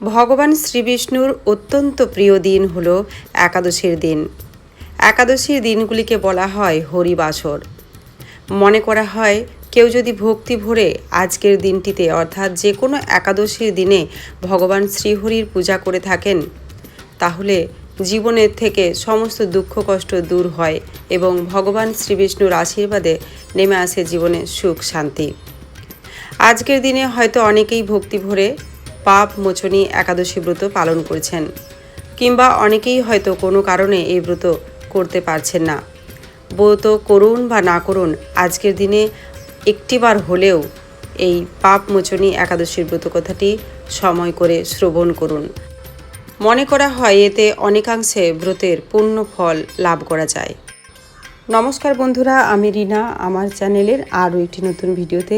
ভগবান শ্রীবিষ্ণুর অত্যন্ত প্রিয় দিন হল একাদশীর দিন। একাদশীর দিনগুলিকে বলা হয় হরিবাসর। মনে করা হয়, কেউ যদি ভক্তি ভরে আজকের দিনটিতে অর্থাৎ যে কোনো একাদশীর দিনে ভগবান শ্রীহরির পূজা করে থাকেন, তাহলে জীবনের থেকে সমস্ত দুঃখ কষ্ট দূর হয় এবং ভগবান শ্রীবিষ্ণুর আশীর্বাদে নেমে আসে জীবনে সুখ শান্তি। আজকের দিনে হয়তো অনেকেই ভক্তি ভরে পাপ মোচনী একাদশী ব্রত পালন করছেন। কিংবা অনেকেই হয়তো কোনো কারণে এই ব্রত করতে পারছেন না। ব্রত করুন বা না করুন, আজকের দিনে একটিবার হলেও এই পাপ মোচনী একাদশীর ব্রত কথাটি সময় করে শ্রবণ করুন। মনে করা হয় এতে অনেকাংশে ব্রতের পূর্ণ ফল লাভ করা যায়। নমস্কার বন্ধুরা, আমি রিনা। আমার চ্যানেলের আরও একটি নতুন ভিডিওতে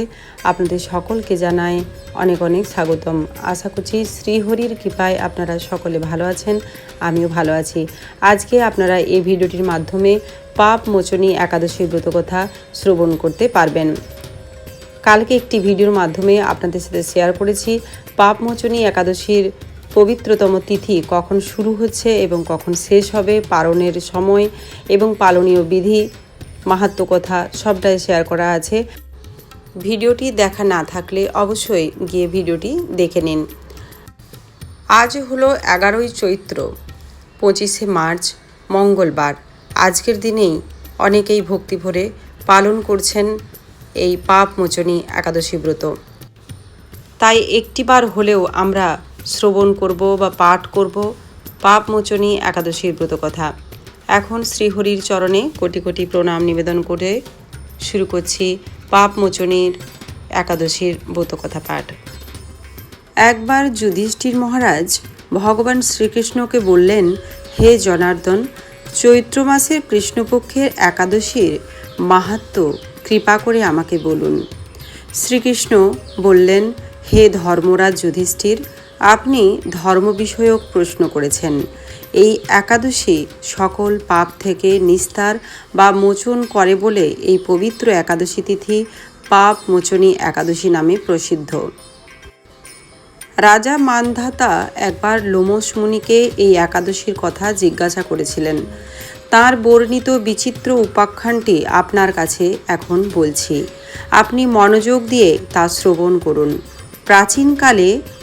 আপনাদের সকলকে জানাই অনেক অনেক স্বাগতম। আশা করছি শ্রীহরির কৃপায় আপনারা সকলে ভালো আছেন, আমিও ভালো আছি। আজকে আপনারা এই ভিডিওটির মাধ্যমে পাপ মোচনী একাদশী ব্রতকথা শ্রবণ করতে পারবেন। কালকে একটি ভিডিওর মাধ্যমে আপনাদের সাথে শেয়ার করেছি, পাপ পাপমোচনী একাদশীর পবিত্রতম তিথি কখন শুরু হচ্ছে এবং কখন শেষ হবে, পালনের সময় এবং পালনীয় বিধি মাহাত্ম কথা সবটাই শেয়ার করা আছে। ভিডিওটি দেখা না থাকলে অবশ্যই গিয়ে ভিডিওটি দেখে নিন। আজ হলো এগারোই চৈত্র, পঁচিশে মার্চ, মঙ্গলবার। আজকের দিনেই অনেকেই ভক্তি ভরে পালন করছেন এই পাপ মোচনী একাদশী ব্রত। তাই একটিবার হলেও আমরা শ্রবণ করব বা পাঠ করব, পাপ মোচনী একাদশীর ব্রত কথা। এখন শ্রীহরির চরণে কোটি কোটি প্রণাম নিবেদন করে শুরু করছি পাপ মোচনীর একাদশীর ব্রত কথা পাঠ। একবার যুধিষ্ঠির মহারাজ ভগবান শ্রীকৃষ্ণকে বললেন, হে জনার্দন, চৈত্র মাসের কৃষ্ণপক্ষের একাদশীর মাহাত্ম কৃপা করে আমাকে বলুন। শ্রীকৃষ্ণ বললেন, হে ধর্মরাজ যুধিষ্ঠির আপনি ধর্ম বিষয়ক প্রশ্ন করেছেন। এই একাদশী সকল পাপ থেকে নিস্তার বা মোচন করে বলে এই পবিত্র একাদশী তিথি পাপ মোচনী একাদশী নামে প্রসিদ্ধ। রাজা মানধাতা একবার লোমস মুনিকে এই একাদশীর কথা জিজ্ঞাসা করেছিলেন। তার বর্ণিত বিচিত্র উপাখ্যানটি আপনার কাছে এখন বলছি। আপনি মনোযোগ দিয়ে তা শ্রবণ করুন। প্রাচীনকালে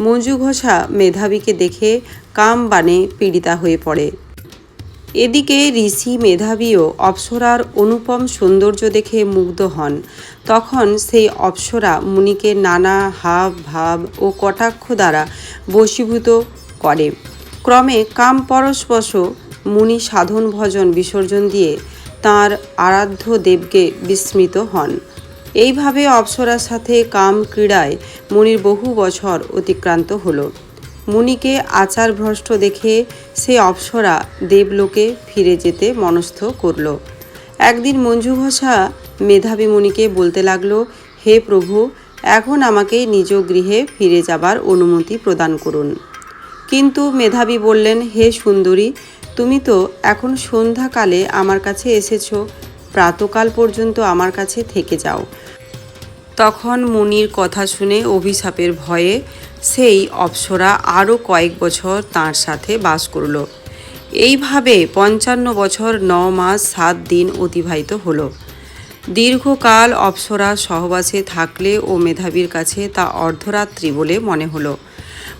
মঞ্জু ঘোষা মেধাবীকে দেখে কাম বানে পীড়িতা হয়ে পড়ে। এদিকে ঋষি মেধাবীও অপ্সরার অনুপম সৌন্দর্য দেখে মুগ্ধ হন। তখন সেই অপ্সরা মুনিকে নানা হাব, ভাব ও কটাক্ষ দ্বারা বশীভূত করে। ক্রমে কাম পরশবশ মুনি সাধন ভজন বিসর্জন দিয়ে তার আরাধ্য দেবকে বিস্মৃত হন। এইভাবে অপ্সরার সাথে কাম ক্রীড়ায় মুনির বহু বছর অতিক্রান্ত হলো। মুনিকে আচার ভ্রষ্ট দেখে সে অপ্সরা দেবলোকে ফিরে যেতে মনস্থ করল। একদিন মঞ্জু ঘোষা মেধাবী মুনিকে বলতে লাগল, হে প্রভু, এখন আমাকে নিজ গৃহে ফিরে যাবার অনুমতি প্রদান করুন। কিন্তু মেধাবী বললেন, হে সুন্দরী, তুমি তো এখন সন্ধ্যাকালে আমার কাছে এসেছ। প্রাতকাল পর্যন্ত আমার কাছে থেকে যাও। তখন মুনির কথা শুনে অভিশাপের ভয়ে সেই অপ্সরা আরও কয়েক বছর তার সাথে বাস করল। এইভাবে পঞ্চান্ন বছর ন মাস সাত দিন অতিবাহিত হলো। দীর্ঘকাল অপ্সরা সহবাসে থাকলে ও মেধাবীর কাছে তা অর্ধরাত্রি বলে মনে হলো।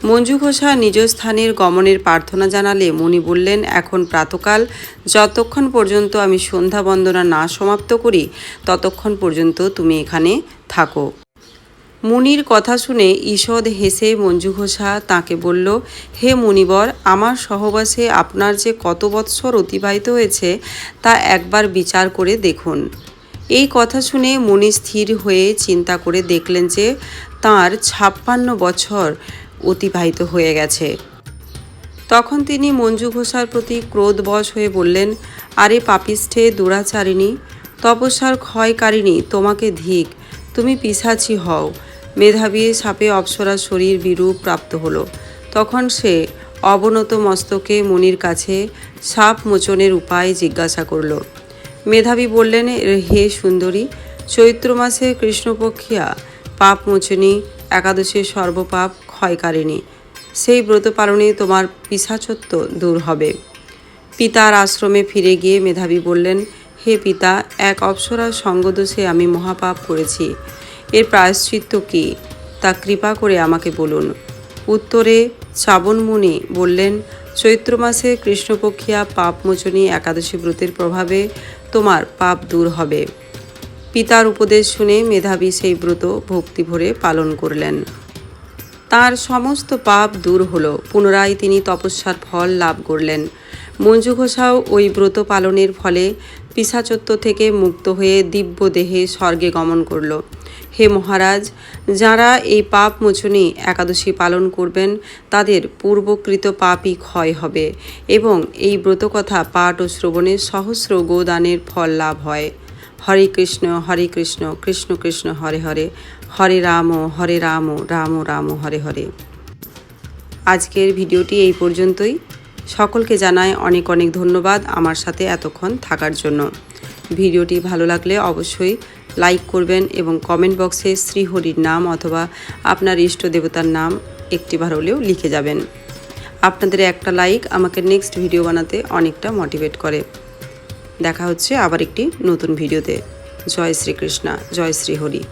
মঞ্জু ঘোষা নিজ স্থানের গমনের প্রার্থনা জানালে মুনি বললেন, এখন প্রাতকাল, যতক্ষণ পর্যন্ত আমি সন্ধ্যা বন্দনা না সমাপ্ত করি, ততক্ষণ পর্যন্ত তুমি এখানে থাকো। মুনির কথা শুনে ঈষদ হেসে মঞ্জু ঘোষা তাঁকে বলল, হে মুনিবর আমার সহবাসে আপনার যে কত বৎসর অতিবাহিত হয়েছে, তা একবার বিচার করে দেখুন। এই কথা শুনে মুনি স্থির হয়ে চিন্তা করে দেখলেন যে, তাঁর ছাপ্পান্ন বছর অতিবাহিত হয়ে গেছে। তখন তিনি মঞ্জু ঘোষার প্রতি ক্রোধবশ হয়ে বললেন, আরে পাপিষ্ঠে, দুরাচারিণী, তপস্যার ক্ষয়কারিণী, তোমাকে ধিক, তুমি পিসাচি হও। মেধাবী সাপে অপ্সরা শরীর বিরূপ প্রাপ্ত হলো। তখন সে অবনত মস্তকে মনির কাছে সাপ মোচনের উপায় জিজ্ঞাসা করল। মেধাবী বললেন, হে সুন্দরী, চৈত্র মাসে কৃষ্ণপক্ষিয়া, পাপ মোচনী, একাদশীর সর্বপাপ ক্ষয়কারিণী সেই ব্রত পালনে তোমার পিসাচত্ব দূর হবে। পিতার আশ্রমে ফিরে গিয়ে মেধাবী বললেন, হে পিতা, এক অপ্সরার সঙ্গদোষে আমি মহাপাপ করেছি। এর প্রায়শ্চিত্ত কী? তা কৃপা করে আমাকে বলুন। উত্তরে শ্রাবণ মুনি বললেন, চৈত্র মাসে কৃষ্ণপক্ষিয়া পাপমোচনী একাদশী ব্রতের প্রভাবে তোমার পাপ দূর হবে। পিতার উপদেশ শুনে মেধাবী সেই ব্রত ভক্তি ভরে পালন করলেন। তার সমস্ত পাপ দূর হলো। পুনরায় তিনি তপস্যার ফল লাভ করলেন। মঞ্জু ঘোষাও ওই ব্রত পালনের ফলে পিসাচত্ব থেকে মুক্ত হয়ে দিব্য দেহে স্বর্গে গমন করল। হে মহারাজ, যারা এই পাপ মোচনী একাদশী পালন করবেন, তাদের পূর্বকৃত পাপই ক্ষয় হবে এবং এই ব্রতকথা পাঠ ও শ্রবণে সহস্র গোদানের ফল লাভ হয়। হরে কৃষ্ণ হরে কৃষ্ণ কৃষ্ণ কৃষ্ণ, হরে হরে। হরে রাম হরে রাম রাম রাম, হরে হরে। আজকের ভিডিওটি এই পর্যন্তই। সকলকে জানাই অনেক অনেক ধন্যবাদ আমার সাথে এতক্ষণ থাকার জন্য। ভিডিওটি ভালো লাগলে অবশ্যই লাইক করবেন এবং কমেন্ট বক্সে শ্রীহরির নাম অথবা আপনার ইষ্ট দেবতার নাম একটিবার হলেও লিখে যাবেন। আপনাদের একটা লাইক আমাকে নেক্সট ভিডিও বানাতে অনেকটা মোটিভেট করে। দেখা হচ্ছে আবার একটি নতুন ভিডিওতে। জয় শ্রীকৃষ্ণা, জয় শ্রী হরি